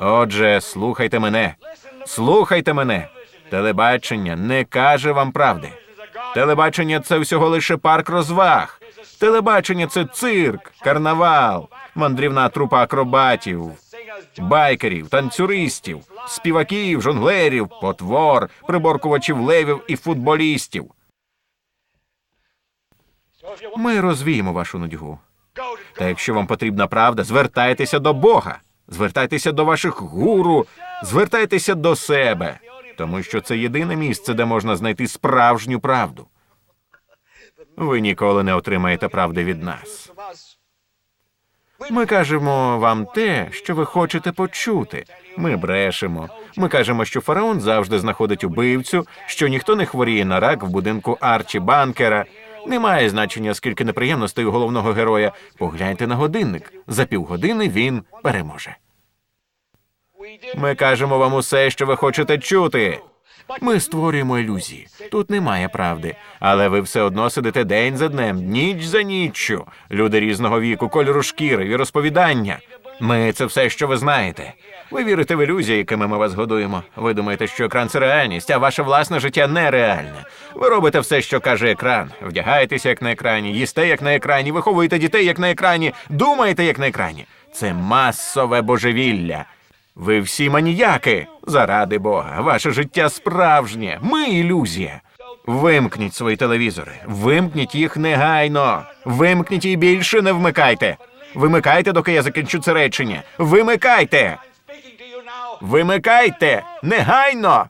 Отже, слухайте мене. Слухайте мене. Телебачення не каже вам правди. Телебачення це всього лише парк розваг. Телебачення це цирк, карнавал, мандрівна трупа акробатів, байкерів, танцюристів, співаків, жонглерів, потвор, приборкувачів левів і футболістів. Ми розвіємо вашу нудьгу. Та якщо вам потрібна правда, звертайтеся до Бога, звертайтеся до ваших гуру, звертайтеся до себе, тому що це єдине місце, де можна знайти справжню правду. Ви ніколи не отримаєте правди від нас. Ми кажемо вам те, що ви хочете почути. Ми брешемо. Ми кажемо, що фараон завжди знаходить убивцю, що ніхто не хворіє на рак в будинку Арчі Банкера. Немає значення, скільки неприємностей у головного героя. Погляньте на годинник. За півгодини він переможе. Ми кажемо вам усе, що ви хочете чути. Ми створюємо ілюзії. Тут немає правди, але ви все одно сидите день за днем, ніч за ніччю. Люди різного віку, кольору шкіри і розповідання. Ми це все, що ви знаєте. Ви вірите в ілюзії, якими ми вас годуємо. Ви думаєте, що екран це реальність, а ваше власне життя нереальне. Ви робите все, що каже екран. Вдягаєтеся як на екрані, їсте як на екрані, виховуєте дітей як на екрані, думаєте як на екрані. Це масове божевілля. Ви всі маніяки. Заради Бога, ваше життя справжнє. Ми ілюзія. Вимкніть свої телевізори. Вимкніть їх негайно. Вимкніть і більше не вмикайте. Вимикайте, доки я закінчу це речення. Вимикайте. Вимикайте негайно.